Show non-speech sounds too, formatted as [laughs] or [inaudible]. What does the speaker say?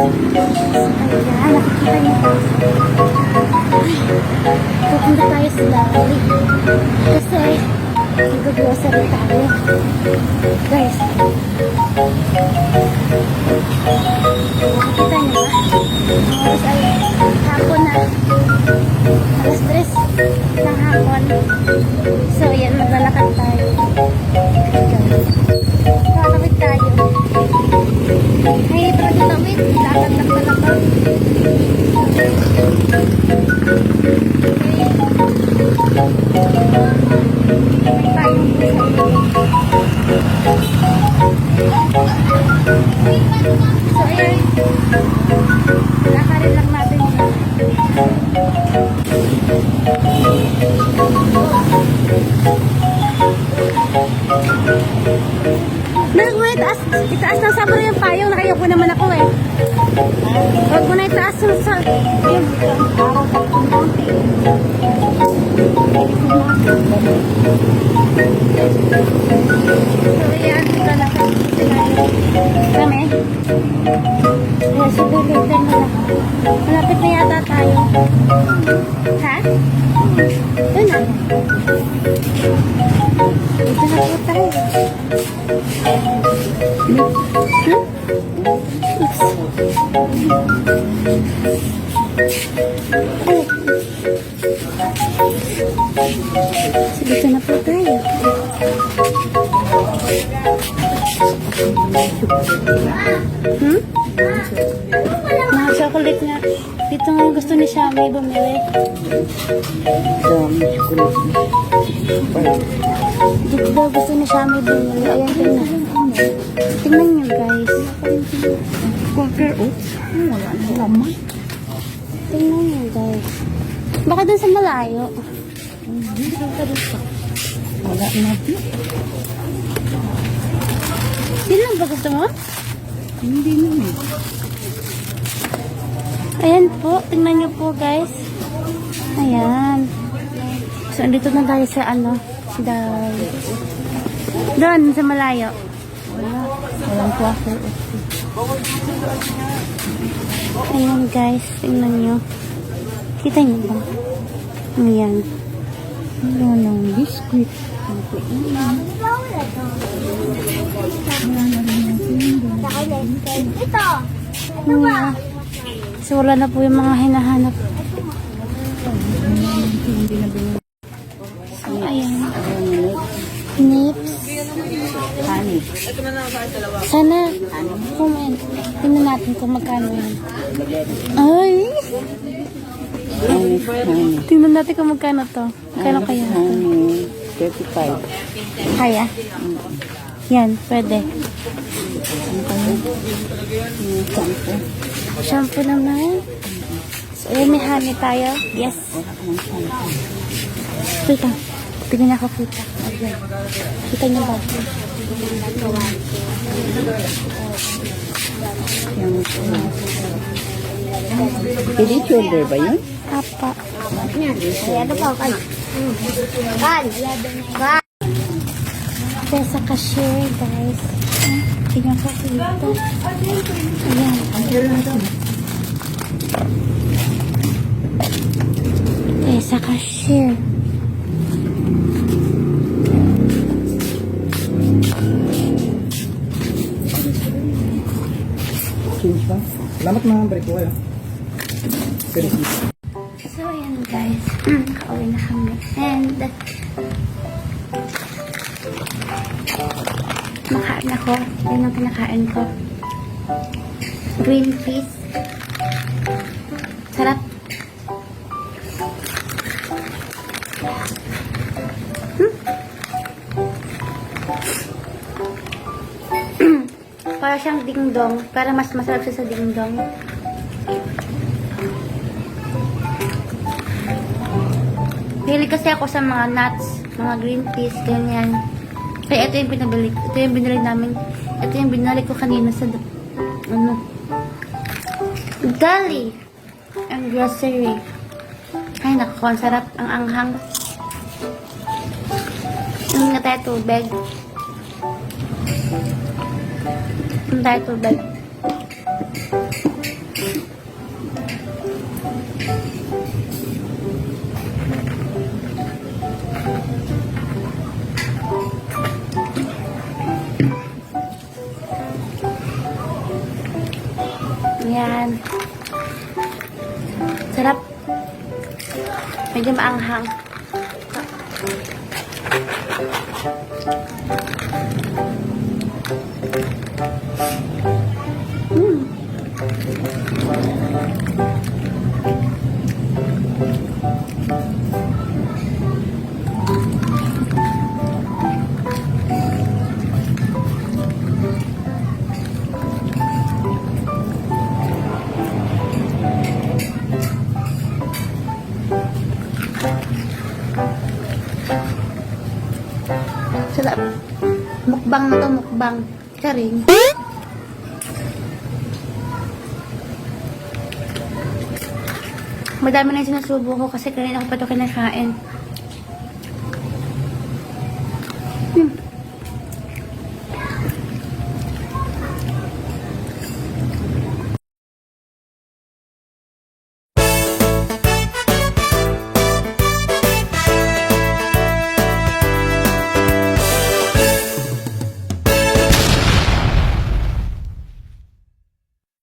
Pupunta tayo sa Lali. Kasi, nag-grocery tayo. Guys. Nakikita niyo ba? Oras ay hapon na. Alas 3 ng hapon. So, yan, maglalakad tayo. Kakawit itaas, itaas ng sabro yung payong, nakayupo naman ako eh. Huwag mo na itaas sa... Kami? Ayan, si Billy, na. Malapit na yata tayo. Ha? Doon na. Dito na po tayo. Ay. Dito na po tayo. Hmm? Mga chocolate nga. Dito nga gusto ni Shami bumili. Dami chocolate. Dito daw gusto ni Shami bumili. Ayan, tingnan. Tingnan nyo, guys. Compare, oh. Wala na laman. Tingnan nyo, guys. Baka dun sa malayo. Wala na. Yun lang ba gusto mo? Hindi naman. Ayan po. Tingnan nyo po, guys. Ayan. So, andito na tayo sa ano. Dahil. Doon, sa malayo. Wala. Walang kwako. Ayan, guys. Tingnan nyo. Kita nyo ba? Ayan. Wala nang biscuit. Ito. Ayan. So, wala na po yung mga hinahanap. Hindi na binili. So, ayan. Nips. Honey. Sana, comment. Tingnan natin kung magkano yan. Ay! [laughs] Tingnan natin kung magkano to. Magkano kaya to? Honey. 35. Kaya? Yan, pwede. Sampo. Shampoo naman. So, ayan, may honey tayo. Yes. Wala ka ng sampo. Kita. Tingnan niya ako kita. Ayan. Kita niyo ba? Yung Pili shoulder ba yun? Apa. Ayado pa, kan. Kan. Kan. Kaya sa cashier, guys. Tingnan ko kita. Ayan. Kaya sa cashier. Salamat mga break ko kayo. So, ayan guys. [clears throat] Kauwi na kami. And, makain ako. Yan ang kinakain ko. Green peas. Sarap. Hmm? [clears throat] Para siyang dingdong. Para mas masarap siya sa dingdong. Pili kasi ako sa mga nuts, mga green peas, ganyan. Kaya ito yung pinabili, ito yung binili namin. Ito yung binili ko kanina sa, ano, Dali. Ang grocery. Ay, naku, ang sarap. Ang anghang. Hindi na tayo tubig. Hindi tayo tubig. Ayan. Sarap. Medyo maanghang. Mm. Sarap. Mukbang na to, mukbang. Karing. Madami na yung sinasubo ko kasi kanina ako pa ito kinakain. Hmm.